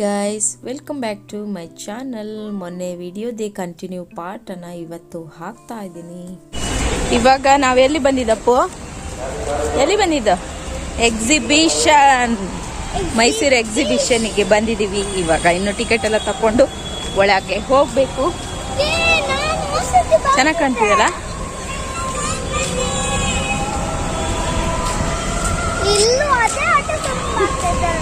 Hi guys welcome back to my channel ಮೊನ್ನೆ ವಿಡಿಯೋದೇ continue ಪಾರ್ಟನ್ನು ಇವತ್ತು ಹಾಕ್ತಾ ಇದ್ದೀನಿ. ಇವಾಗ ಎಲ್ಲಿ ಬಂದಿದ್ದಪ್ಪು? ಎಲ್ಲಿ ಬಂದಿದ್ದ? ಎಕ್ಸಿಬಿಷನ್ ಮೈಸೂರು ಎಕ್ಸಿಬಿಷನ್ಗೆ ಬಂದಿದ್ದೀವಿ. ಇವಾಗ ಇನ್ನು ಟಿಕೆಟ್ ಎಲ್ಲ ತಕೊಂಡು ಒಳಗೆ ಹೋಗ್ಬೇಕು. ಚೆನ್ನಾಗಿ ಕಾಣ್ತಿದಲ್ಲ ಇಲ್ಲೂ ಅದೇ ಆಟ ಫ್ಲವರ್ ಇದೆ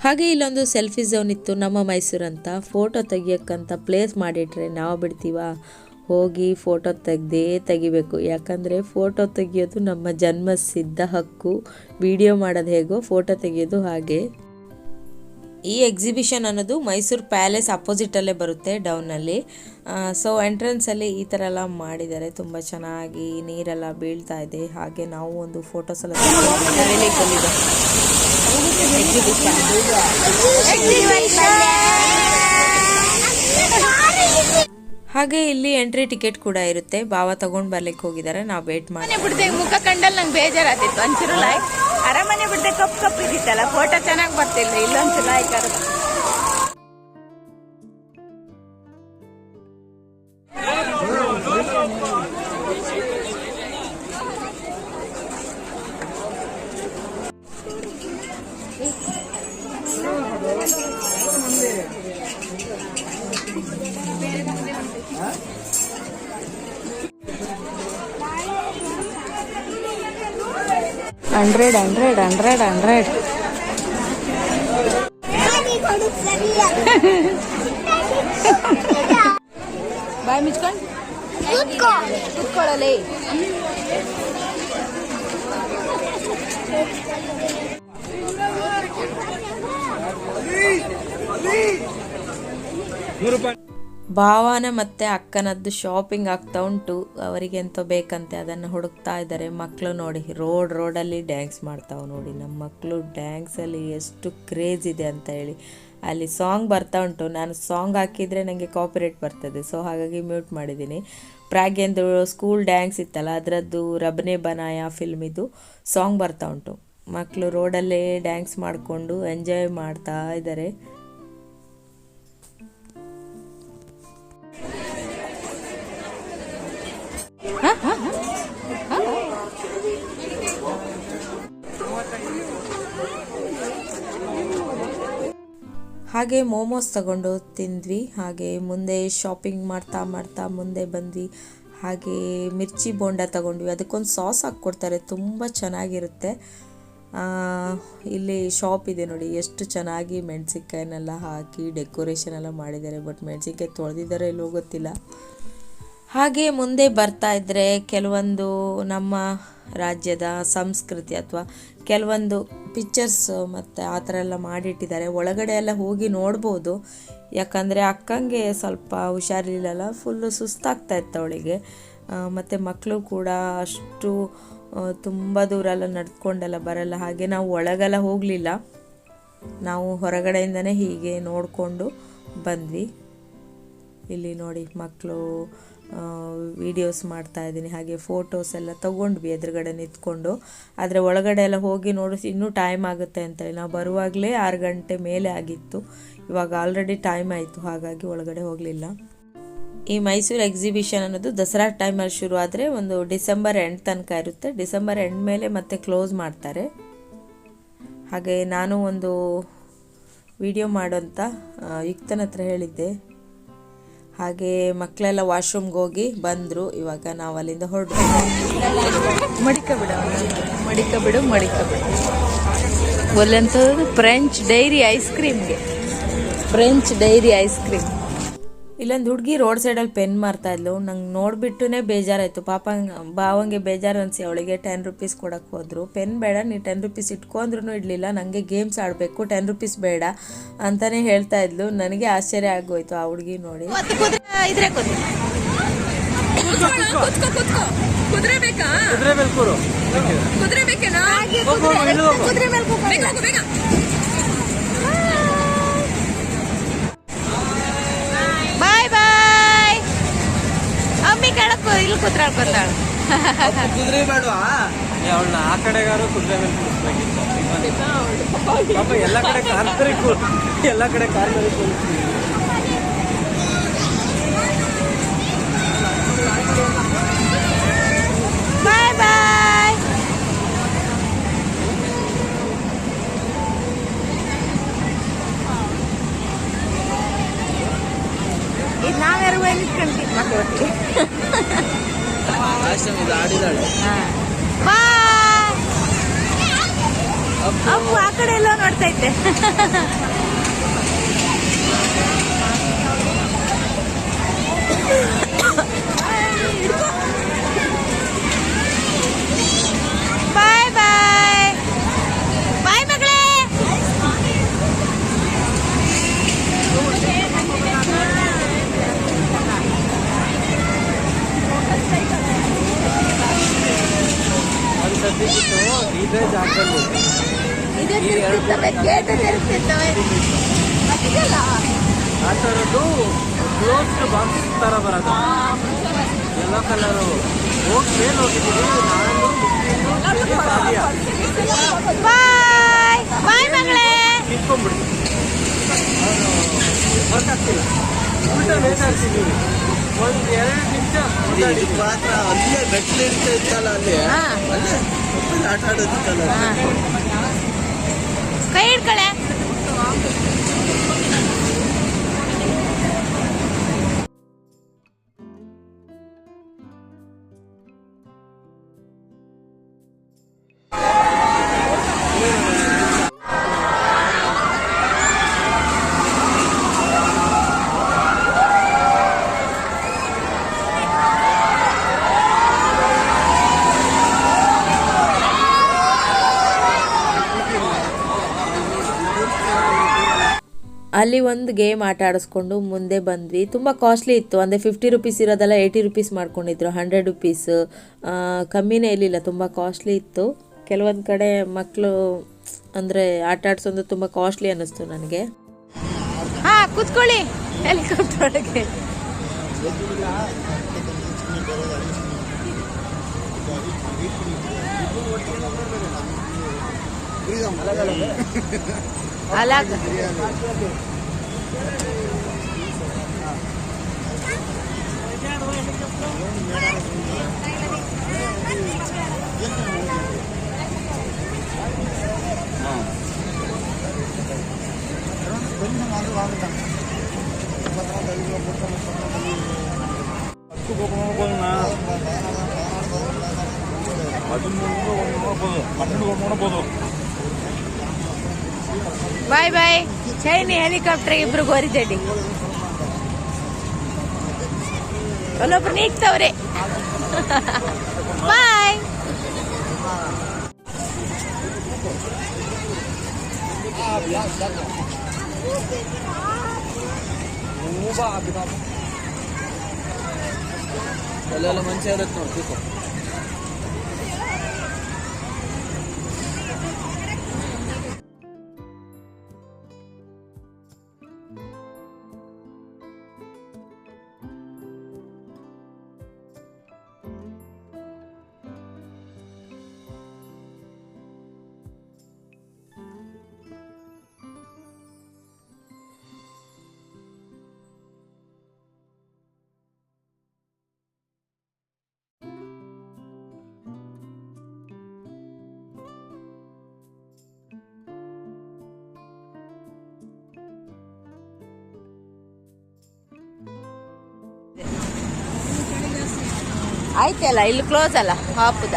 ಹಾಗೆ ಇಲ್ಲೊಂದು ಸೆಲ್ಫಿ ಝೋನ್ ಇತ್ತು ನಮ್ಮ ಮೈಸೂರು ಅಂತ ಫೋಟೋ ತೆಗಿಯೋಕ್ಕಂತ ಪ್ಲೇಸ್ ಮಾಡಿಟ್ರೆ ನಾವು ಬಿಡ್ತೀವ? ಹೋಗಿ ಫೋಟೋ ತೆಗ್ದೇ ತೆಗಿಬೇಕು. ಯಾಕಂದರೆ ಫೋಟೋ ತೆಗಿಯೋದು ನಮ್ಮ ಜನ್ಮ ಸಿದ್ಧ ಹಕ್ಕು. ವಿಡಿಯೋ ಮಾಡೋದು ಹೇಗೋ ಫೋಟೋ ತೆಗಿಯೋದು ಹಾಗೆ. ಈ ಎಕ್ಸಿಬಿಷನ್ ಅನ್ನೋದು ಮೈಸೂರು ಪ್ಯಾಲೇಸ್ ಅಪೋಸಿಟಲ್ಲೇ ಬರುತ್ತೆ ಡೌನಲ್ಲಿ ಸೊ ಎಂಟ್ರೆನ್ಸಲ್ಲಿ ಈ ಥರ ಎಲ್ಲ ಮಾಡಿದ್ದಾರೆ. ತುಂಬ ಚೆನ್ನಾಗಿ ನೀರೆಲ್ಲ ಬೀಳ್ತಾ ಇದೆ. ಹಾಗೆ ನಾವು ಒಂದು ಫೋಟೋಸ್ ಎಲ್ಲ ಹಾಗೆ ಇಲ್ಲಿ ಎಂಟ್ರಿ ಟಿಕೆಟ್ ಕೂಡ ಇರುತ್ತೆ. ಬಾವ ತಗೊಂಡ್ ಬರ್ಲಿಕ್ಕೆ ಹೋಗಿದ್ದಾರೆ. ನಾವು ವೇಟ್ ಮಾಡಿ ಮುಖ ಕಂಡಲ್ಲಿ ನಂಗೆ ಬೇಜಾರಾಗ್ತಿತ್ತು. ಲಾಯ್ ಅರಮನೆ ಬಿಡದೆ ಕಪ್ ಕಪ್ ಇದ್ದಿತ್ತಲ್ಲ ಫೋಟೋ ಚೆನ್ನಾಗಿ ಬರ್ತಿಲ್ಲ ಇಲ್ಲೊಂದ್ಸಲ ಲಾಯ್ಕ್ ಹಂಡ್ರೆಡ್ ಹಂಡ್ರೆಡ್ ಹಂಡ್ರೆಡ್ ಹಂಡ್ರೆಡ್ ಕೊಡು ಸರಿ ಬಾಯ್ ಮಿಚ್ಕೊಂಡು ಕೂತ್ಕೋ ಕುತ್ಕೊಳ್ಳಲಿ ಭಾವನ ಮತ್ತೆ ಅಕ್ಕನದ್ದು ಶಾಪಿಂಗ್ ಆಗ್ತಾ ಉಂಟು. ಅವರಿಗೆ ಎಂತ ಬೇಕಂತೆ ಅದನ್ನು ಹುಡುಕ್ತಾ ಇದ್ದಾರೆ. ಮಕ್ಕಳು ನೋಡಿ ರೋಡ್ ರೋಡಲ್ಲಿ ಡ್ಯಾನ್ಸ್ ಮಾಡ್ತಾವೆ ನೋಡಿ. ನಮ್ಮ ಮಕ್ಕಳು ಡ್ಯಾನ್ಸಲ್ಲಿ ಎಷ್ಟು ಕ್ರೇಜ್ ಇದೆ ಅಂತ ಹೇಳಿ. ಅಲ್ಲಿ ಸಾಂಗ್ ಬರ್ತಾ ಉಂಟು. ನಾನು ಸಾಂಗ್ ಹಾಕಿದರೆ ನನಗೆ ಕಾಪಿರೇಟ್ ಬರ್ತದೆ. ಸೊ ಹಾಗಾಗಿ ಮ್ಯೂಟ್ ಮಾಡಿದ್ದೀನಿ. ಪ್ರಾಗ್ಯಂದು ಸ್ಕೂಲ್ ಡ್ಯಾನ್ಸ್ ಇತ್ತಲ್ಲ, ಅದರದ್ದು ರಬ್ನೆ ಬನಾಯ ಫಿಲ್ಮ್ ಇದು. ಸಾಂಗ್ ಬರ್ತಾ ಉಂಟು. ಮಕ್ಕಳು ರೋಡಲ್ಲೇ ಡ್ಯಾನ್ಸ್ ಮಾಡಿಕೊಂಡು ಎಂಜಾಯ್ ಮಾಡ್ತಾ ಇದ್ದಾರೆ. ಹಾಗೆ ಮೋಮೋಸ್ ತಗೊಂಡು ತಿಂದ್ವಿ. ಹಾಗೆ ಮುಂದೆ ಶಾಪಿಂಗ್ ಮಾಡ್ತಾ ಮಾಡ್ತಾ ಮುಂದೆ ಬಂದ್ವಿ. ಹಾಗೆ ಮಿರ್ಚಿ ಬೋಂಡ ತಗೊಂಡ್ವಿ. ಅದಕ್ಕೊಂದು ಸಾಸ್ ಹಾಕ್ಕೊಡ್ತಾರೆ ತುಂಬ ಚೆನ್ನಾಗಿರುತ್ತೆ. ಇಲ್ಲಿ ಶಾಪ್ ಇದೆ ನೋಡಿ. ಎಷ್ಟು ಚೆನ್ನಾಗಿ ಮೆಣಸಿನ್ಕಾಯಿನೆಲ್ಲ ಹಾಕಿ ಡೆಕೋರೇಷನ್ ಎಲ್ಲ ಮಾಡಿದ್ದಾರೆ. ಬಟ್ ಮೆಣಸಿನ್ಕಾಯಿ ತೊಳೆದಿದ್ದಾರೆ ಇಲ್ಲೋ ಗೊತ್ತಿಲ್ಲ. ಹಾಗೆ ಮುಂದೆ ಬರ್ತಾ ಇದ್ದರೆ ಕೆಲವೊಂದು ನಮ್ಮ ರಾಜ್ಯದ ಸಂಸ್ಕೃತಿ ಅಥವಾ ಕೆಲವೊಂದು ಪಿಕ್ಚರ್ಸ್ ಮತ್ತು ಆ ಥರ ಎಲ್ಲ ಮಾಡಿಟ್ಟಿದ್ದಾರೆ. ಒಳಗಡೆ ಎಲ್ಲ ಹೋಗಿ ನೋಡ್ಬೋದು. ಯಾಕಂದರೆ ಅಕ್ಕಂಗೆ ಸ್ವಲ್ಪ ಹುಷಾರಿಲ್ಲಲ್ಲ ಫುಲ್ಲು ಸುಸ್ತಾಗ್ತಾ ಇತ್ತು ಅವಳಿಗೆ. ಮತ್ತು ಮಕ್ಕಳು ಕೂಡ ಅಷ್ಟು ತುಂಬ ದೂರ ಎಲ್ಲ ನಡ್ಕೊಂಡೆಲ್ಲ ಬರಲ್ಲ. ಹಾಗೆ ನಾವು ಒಳಗೆಲ್ಲ ಹೋಗಲಿಲ್ಲ. ನಾವು ಹೊರಗಡೆಯಿಂದನೇ ಹೀಗೆ ನೋಡಿಕೊಂಡು ಬಂದ್ವಿ. ಇಲ್ಲಿ ನೋಡಿ ಮಕ್ಕಳು ವಿಡಿಯೋಸ್ ಮಾಡ್ತಾ ಇದ್ದೀನಿ. ಹಾಗೆ ಫೋಟೋಸ್ ಎಲ್ಲ ತಗೊಂಡ್ವಿ ಎದುರುಗಡೆ ನಿಂತ್ಕೊಂಡು. ಆದರೆ ಒಳಗಡೆ ಎಲ್ಲ ಹೋಗಿ ನೋಡಿಸಿ ಇನ್ನೂ ಟೈಮ್ ಆಗುತ್ತೆ ಅಂತೇಳಿ ನಾವು ಬರುವಾಗಲೇ ಆರು ಗಂಟೆ ಮೇಲೆ ಆಗಿತ್ತು. ಇವಾಗ ಆಲ್ರೆಡಿ ಟೈಮ್ ಆಯಿತು, ಹಾಗಾಗಿ ಒಳಗಡೆ ಹೋಗಲಿಲ್ಲ. ಈ ಮೈಸೂರು ಎಕ್ಸಿಬಿಷನ್ ಅನ್ನೋದು ದಸರಾ ಟೈಮಲ್ಲಿ ಶುರು ಆದರೆ ಒಂದು ಡಿಸೆಂಬರ್ ಎಂಡ್ ತನಕ ಇರುತ್ತೆ. ಡಿಸೆಂಬರ್ ಎಂಡ್ ಮೇಲೆ ಮತ್ತೆ ಕ್ಲೋಸ್ ಮಾಡ್ತಾರೆ. ಹಾಗೆ ನಾನು ಒಂದು ವಿಡಿಯೋ ಮಾಡೋಂಥ ಯುಕ್ತನ ಹತ್ರ ಹೇಳಿದ್ದೆ. ಹಾಗೆ ಮಕ್ಕಳೆಲ್ಲ ವಾಶ್ರೂಮ್ಗೆ ಹೋಗಿ ಬಂದರು. ಇವಾಗ ನಾವು ಅಲ್ಲಿಂದ ಹೊರಡು. ಮಡಿಕ ಬಿಡ. ಮಡಿಕ ಬಿಡು ಮಡಿಕ ಬಿಡು. ಒಲ್ಲಂತ ಫ್ರೆಂಚ್ ಡೈರಿ ಐಸ್ ಕ್ರೀಮ್ಗೆ ಫ್ರೆಂಚ್ ಡೈರಿ ಐಸ್ ಕ್ರೀಮ್ ಇಲ್ಲೊಂದು ಹುಡುಗಿ ರೋಡ್ ಸೈಡಲ್ಲಿ ಪೆನ್ ಮಾರ್ತಾ ಇದ್ಲು. ನಂಗೆ ನೋಡಿಬಿಟ್ಟುನೇ ಬೇಜಾರಾಯಿತು. ಪಾಪ ಬಾವಂಗೆ ಬೇಜಾರು ಅನಿಸಿ ಅವಳಿಗೆ ಟೆನ್ ರುಪೀಸ್ ಕೊಡಕ್ಕೆ ಹೋದ್ರು. ಪೆನ್ ಬೇಡ ನೀ ಟೆನ್ ರುಪೀಸ್ ಇಟ್ಕೊಂಡ್ರೂ ಇಡಲಿಲ್ಲ. ನನಗೆ ಗೇಮ್ಸ್ ಆಡಬೇಕು ಟೆನ್ ರುಪೀಸ್ ಬೇಡ ಅಂತಲೇ ಹೇಳ್ತಾ ಇದ್ಲು. ನನಗೆ ಆಶ್ಚರ್ಯ ಆಗೋಯ್ತು ಆ ಹುಡುಗಿ ನೋಡಿ. ಕುದುರೆ ಇದ್ರೆ ಕುದುರೆ ಕುತ್ಕೋ ಕುತ್ಕೋ ಕುದುರೆ ಬೇಕಾ ಕುದುರೆ ಬೇಕೇನಾ ಕುದುರೆ ಮೇಲೆ ಕೂತ್ಕೊ. ಬೇಗ ಹೋಗು, ಬೇಗ. ಬಾಯ್ ಬಾಯ್ ಕೆಳಕ್ ಇಲ್ಲಿ ಕೂತ್ರಾಳ್ಕೊತಾಳ ಕುದುರೆ ಬೇಡವಾ? ಅವಳನ್ನ ಆ ಕಡೆಗಾರು ಕುದುರೆ ಮೇಲೆ ಕೂರಿಸ್ಬೇಕಿತ್ತು. ಪಾಪ ಎಲ್ಲ ಕಡೆ ಕಾರ್ತಾರೆ ಎಲ್ಲ ಕಡೆ ಕಾರ್ತಾರೆ ಕೂರಿಸ್ತೀವಿ ಬಾಯ್ ಬಾಯ್. ಇದು ನಾವ್ಯಾರು ನಿಂತ್ಕೊಂತೀವಿ ಮತ್ತೆ ಒಟ್ಟಿಗೆ ಇದು ಆಡಿದಾಳೆ ಬಾಯ್ ಅಪ್ಪು ಆ ಕಡೆ ಎಲ್ಲೋ ನೋಡ್ತಾ ಇದ್ದೆ. ಬಾಯ್ ಬಾಯ್ ಬಾಯ್ ಮಗಳೇ ಒಂದು ಸತಿ ಬಿಟ್ಟು ಇದೇ ಜಾಗದಲ್ಲಿ ಇದು ತಿರುಗ್ತಿರ್ತವೆ ಗೇಟ್ ತಿರುಗ್ತಿರ್ತವೆ ಥರದ್ದು ಕ್ಲೋಸ್ಡ್ ಬಾಕ್ಸ್ ಥರ ಬರೋದು ಎಲ್ಲೋ ಕಲರು ಹೋಗಿ ಮೇಲೆ ಹೋಗಿದ್ದೀವಿ ನಾನು ವರ್ಕ್ ಆಗ್ತಿಲ್ಲ. ಒಂದು ಎರಡು ನಿಮಿಷ ಮಾತ್ರ ಅಲ್ಲೇ ಮೆಟ್ಲು ಇರ್ತಾ ಇತ್ತಲ್ಲ ಅಲ್ಲಿ. ಹಾ. ಅಲ್ಲೇ ಆಟ ಆಡೋದಿತ್ತಲ್ಲ ಕೈ ಹಿಡ್ಕಳೆ. ಅಲ್ಲಿ ಒಂದು ಗೇಮ್ ಆಟ ಆಡಿಸ್ಕೊಂಡು ಮುಂದೆ ಬಂದ್ವಿ. ತುಂಬ ಕಾಸ್ಟ್ಲಿ ಇತ್ತು. ಅಂದರೆ ಫಿಫ್ಟಿ ರುಪೀಸ್ ಇರೋದೆಲ್ಲ ಏಯ್ಟಿ ರುಪೀಸ್ ಮಾಡ್ಕೊಂಡಿದ್ರು. ಹಂಡ್ರೆಡ್ ರುಪೀಸ್ ಕಮ್ಮಿನೇ ಇರಲಿಲ್ಲ. ತುಂಬ ಕಾಸ್ಟ್ಲಿ ಇತ್ತು. ಕೆಲವೊಂದು ಕಡೆ ಮಕ್ಕಳು ಅಂದರೆ ಆಟ ಆಡಿಸೋದು ತುಂಬ ಕಾಸ್ಟ್ಲಿ ಅನ್ನಿಸ್ತು ನನಗೆ. ಹಾ ಕೂತ್ಕೊಳ್ಳಿ. அழகு. பதிமூணு போதும் பன்னெண்டு போதும் ಬಾಯ್ ಬಾಯ್ ಚೈನಿ ಹೆಲಿಕಾಪ್ಟರ್ ಇಬ್ರು ಗೋರಿದಡ್ಡಿ ಅಲ್ಲೊಬ್ರು ನೀಗ್ತವ್ರೆ ಬಾಯ್ ಅಲ್ಲೆಲ್ಲ ಮಂಚ ಇರುತ್ತೆ ನೋಡಿ ಆಯ್ತಲ್ಲ, ಇಲ್ಲಿ ಕ್ಲೋಸ್ ಅಲ್ಲ ಹಾಪುದ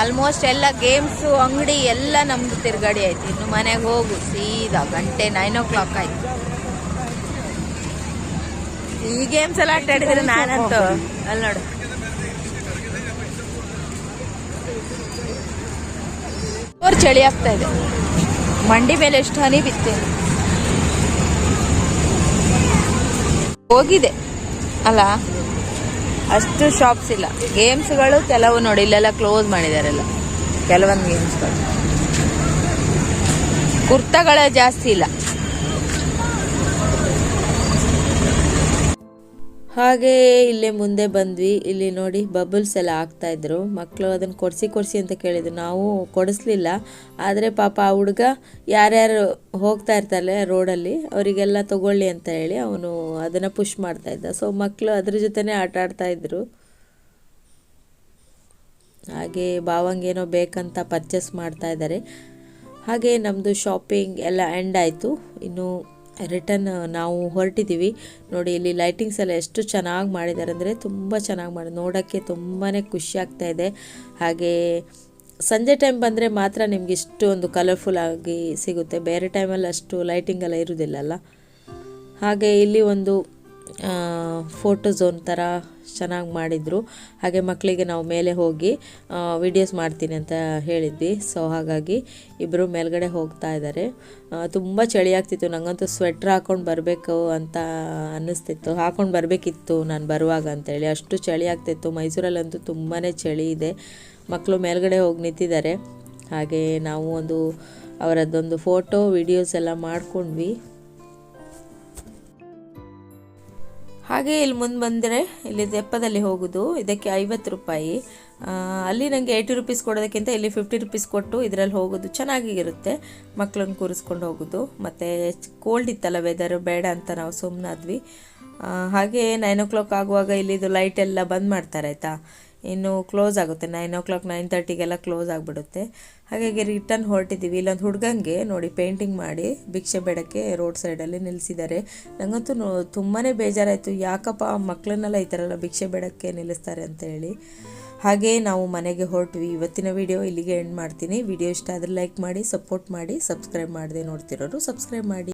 ಆಲ್ಮೋಸ್ಟ್ ಎಲ್ಲ ಗೇಮ್ಸು ಅಂಗಡಿ ಎಲ್ಲ ನಮ್ದು ತಿರ್ಗಾಡಿ ಆಯ್ತು. ಇನ್ನು ಮನೆಗೆ ಹೋಗು, ಸೀದಾ ಗಂಟೆ ನೈನ್ ಓ ಕ್ಲಾಕ್ ಆಯ್ತು. ಈ ಗೇಮ್ಸ್ ಎಲ್ಲ ಆಟ ಆಡಿದ್ರೆ ನಾನಂತು, ಅಲ್ಲಿ ನೋಡು. ಚಳಿ ಆಗ್ತಾ ಇದೆ. ಮಂಡಿ ಮೇಲೆ ಎಷ್ಟು ಹನಿ ಬಿತ್ತೆ. ಹೋಗಿದೆ. ಅಲ್ಲ ಅಷ್ಟು ಶಾಪ್ಸ್ ಇಲ್ಲ. ಗೇಮ್ಸ್ಗಳು ಕೆಲವು ನೋಡಿ ಇಲ್ಲೆಲ್ಲ ಕ್ಲೋಸ್ ಮಾಡಿದಾರೆಲ್ಲ ಕೆಲವೊಂದು ಗೇಮ್ಸ್ಗಳು ಕುರ್ತಾಗಳೇ ಜಾಸ್ತಿ ಇಲ್ಲ. ಹಾಗೆ ಇಲ್ಲೇ ಮುಂದೆ ಬಂದ್ವಿ. ಇಲ್ಲಿ ನೋಡಿ ಬಬಲ್ಸ್ ಎಲ್ಲ ಆಗ್ತಾ ಇದ್ರು. ಮಕ್ಕಳು ಅದನ್ನು ಕೊಡಿಸಿ ಕೊಡಿಸಿ ಅಂತ ಕೇಳಿದ್ರು. ನಾವು ಕೊಡಿಸ್ಲಿಲ್ಲ. ಆದರೆ ಪಾಪ ಆ ಹುಡುಗ ಯಾರ್ಯಾರು ಹೋಗ್ತಾ ಇರ್ತಾರೆ ರೋಡಲ್ಲಿ, ಅವರಿಗೆಲ್ಲ ತಗೊಳ್ಳಿ ಅಂತ ಹೇಳಿ ಅವನು ಅದನ್ನು ಪುಷ್ ಮಾಡ್ತಾ ಇದ್ದ. ಸೊ ಮಕ್ಕಳು ಅದ್ರ ಜೊತೆನೇ ಆಟ ಆಡ್ತಾ ಇದ್ರು. ಹಾಗೆ ಭಾವಂಗೇನೋ ಬೇಕಂತ ಪರ್ಚೇಸ್ ಮಾಡ್ತಾ ಇದ್ದಾರೆ ಹಾಗೆ ನಮ್ಮದು ಶಾಪಿಂಗ್ ಎಲ್ಲ ಎಂಡ್ ಆಯಿತು. ಇನ್ನು ರಿಟರ್ನ್ ನಾವು ಹೊರಟಿದ್ದೀವಿ. ನೋಡಿ, ಇಲ್ಲಿ ಲೈಟಿಂಗ್ಸ್ ಎಲ್ಲ ಎಷ್ಟು ಚೆನ್ನಾಗಿ ಮಾಡಿದ್ದಾರೆ ಅಂದರೆ ತುಂಬ ಚೆನ್ನಾಗಿ ಮಾಡಿ, ನೋಡೋಕ್ಕೆ ತುಂಬಾ ಖುಷಿ ಆಗ್ತಾ ಇದೆ. ಹಾಗೆ ಸಂಜೆ ಟೈಮ್ ಬಂದರೆ ಮಾತ್ರ ನಿಮ್ಗೆ ಒಂದು ಕಲರ್ಫುಲ್ ಆಗಿ ಸಿಗುತ್ತೆ. ಬೇರೆ ಟೈಮಲ್ಲಿ ಅಷ್ಟು ಲೈಟಿಂಗ್ ಎಲ್ಲ ಇರೋದಿಲ್ಲಲ್ಲ ಹಾಗೆ ಇಲ್ಲಿ ಒಂದು ಫೋಟೋ ಝೋನ್ ಥರ ಚೆನ್ನಾಗಿ ಮಾಡಿದರು. ಹಾಗೆ ಮಕ್ಕಳಿಗೆ ನಾವು ಮೇಲೆ ಹೋಗಿ ವಿಡಿಯೋಸ್ ಮಾಡ್ತೀನಿ ಅಂತ ಹೇಳಿದ್ವಿ. ಸೊ ಹಾಗಾಗಿ ಇಬ್ಬರು ಮೇಲ್ಗಡೆ ಹೋಗ್ತಾ ಇದ್ದಾರೆ. ತುಂಬ ಚಳಿ ಆಗ್ತಿತ್ತು. ನನಗಂತೂ ಸ್ವೆಟ್ರ್ ಹಾಕ್ಕೊಂಡು ಬರಬೇಕು ಅಂತ ಅನ್ನಿಸ್ತಿತ್ತು. ಹಾಕ್ಕೊಂಡು ಬರಬೇಕಿತ್ತು ನಾನು ಬರುವಾಗ ಅಂತೇಳಿ. ಅಷ್ಟು ಚಳಿ ಆಗ್ತಿತ್ತು. ಮೈಸೂರಲ್ಲಂತೂ ತುಂಬಾ ಚಳಿ ಇದೆ. ಮಕ್ಕಳು ಮೇಲ್ಗಡೆ ಹೋಗಿ ನಿಂತಿದ್ದಾರೆ. ಹಾಗೆ ನಾವು ಒಂದು ಅವರದ್ದೊಂದು ಫೋಟೋ ವಿಡಿಯೋಸ್ ಎಲ್ಲ ಮಾಡ್ಕೊಂಡ್ವಿ. ಹಾಗೆ ಇಲ್ಲಿ ಮುಂದೆ ಬಂದರೆ ಇಲ್ಲಿ ದೆಪ್ಪದಲ್ಲಿ ಹೋಗೋದು. ಇದಕ್ಕೆ ಐವತ್ತು ರೂಪಾಯಿ. ಅಲ್ಲಿ ನನಗೆ ಏಯ್ಟಿ ರುಪೀಸ್ ಕೊಡೋದಕ್ಕಿಂತ ಇಲ್ಲಿ ಫಿಫ್ಟಿ ರುಪೀಸ್ ಕೊಟ್ಟು ಇದರಲ್ಲಿ ಹೋಗೋದು. ಚೆನ್ನಾಗಿರುತ್ತೆ ಮಕ್ಕಳನ್ನ ಕೂರಿಸ್ಕೊಂಡು ಹೋಗೋದು. ಮತ್ತು ಕೋಲ್ಡ್ ಇತ್ತಲ್ಲ ವೆದರ್ ಬೇಡ ಅಂತ ನಾವು ಸುಮ್ಮನಾದ್ವಿ ಹಾಗೆ ನೈನ್ ಓ ಕ್ಲಾಕ್ ಆಗುವಾಗ ಇಲ್ಲಿದು ಲೈಟ್ ಎಲ್ಲ ಬಂದ್ ಮಾಡ್ತಾರೆ ಆಯಿತಾ? ಇನ್ನು ಕ್ಲೋಸ್ ಆಗುತ್ತೆ. ನೈನ್ ಓ ಕ್ಲಾಕ್ ನೈನ್ ತರ್ಟಿಗೆಲ್ಲ ಕ್ಲೋಸ್ ಆಗಿಬಿಡುತ್ತೆ. ಹಾಗಾಗಿ ರಿಟರ್ನ್ ಹೊರಟಿದ್ದೀವಿ. ಇಲ್ಲೊಂದು ಹುಡುಗಂಗೆ ನೋಡಿ ಪೇಂಟಿಂಗ್ ಮಾಡಿ ಭಿಕ್ಷೆ ಬೇಡಕ್ಕೆ ರೋಡ್ ಸೈಡಲ್ಲಿ ನಿಲ್ಲಿಸಿದ್ದಾರೆ ನನಗಂತೂ ತುಂಬಾ ಬೇಜಾರಾಯಿತು. ಯಾಕಪ್ಪ ಮಕ್ಕಳನ್ನೆಲ್ಲ ಈ ಥರ ಭಿಕ್ಷೆ ಬೇಡಕ್ಕೆ ನಿಲ್ಲಿಸ್ತಾರೆ ಅಂತ ಹೇಳಿ. ಹಾಗೆ ನಾವು ಮನೆಗೆ ಹೊರಟ್ವಿ. ಇವತ್ತಿನ ವಿಡಿಯೋ ಇಲ್ಲಿಗೆ ಎಂಡ್ ಮಾಡ್ತೀನಿ. ವಿಡಿಯೋ ಇಷ್ಟ ಆದರೆ ಲೈಕ್ ಮಾಡಿ ಸಪೋರ್ಟ್ ಮಾಡಿ ಸಬ್ಸ್ಕ್ರೈಬ್ ಮಾಡದೆ ನೋಡ್ತಿರೋರು ಸಬ್ಸ್ಕ್ರೈಬ್ ಮಾಡಿ.